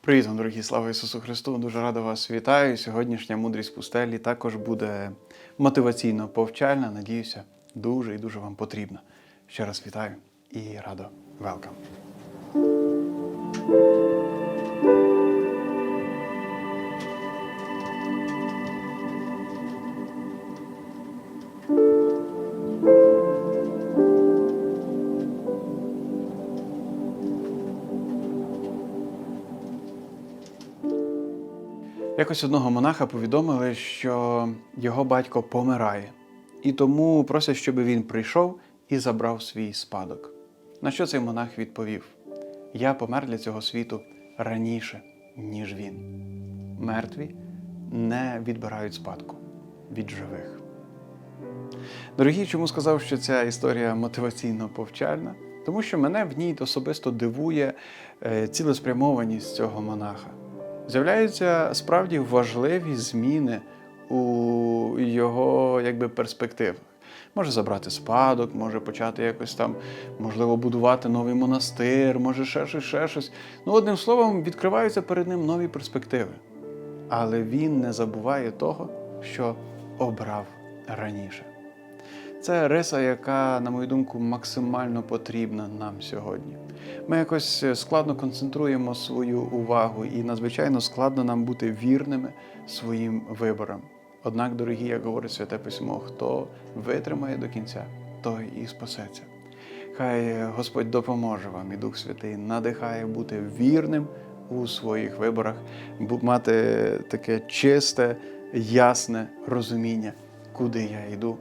Привіт, вам, дорогі слава Ісусу Христу! Дуже рада вас вітаю. Сьогоднішня мудрість пустелі також буде мотиваційно повчальна. Надіюся, дуже і дуже вам потрібна. Ще раз вітаю і радо велкам. Якось одного монаха повідомили, що його батько помирає, і тому просять, щоб він прийшов і забрав свій спадок. На що цей монах відповів: Я помер для цього світу раніше, ніж він. Мертві не відбирають спадку від живих. Дорогі, чому сказав, що ця історія мотиваційно повчальна? Тому що мене в ній особисто дивує е, цілеспрямованість цього монаха. З'являються справді важливі зміни у його якби, перспективах. Може забрати спадок, може почати якось там, можливо, будувати новий монастир, може ще щось, ще щось. Ну, одним словом, відкриваються перед ним нові перспективи. Але він не забуває того, що обрав раніше. Це риса, яка, на мою думку, максимально потрібна нам сьогодні. Ми якось складно концентруємо свою увагу, і надзвичайно складно нам бути вірними своїм виборам. Однак, дорогі, як говорить Святе Письмо, хто витримає до кінця, той і спасеться. Хай Господь допоможе вам і Дух Святий надихає бути вірним у своїх виборах, мати таке чисте, ясне розуміння, куди я йду,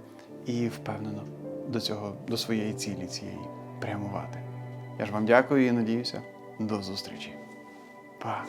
і впевнено до цього, до своєї цілі цієї прямувати. Я ж вам дякую і надіюся, до зустрічі. Па!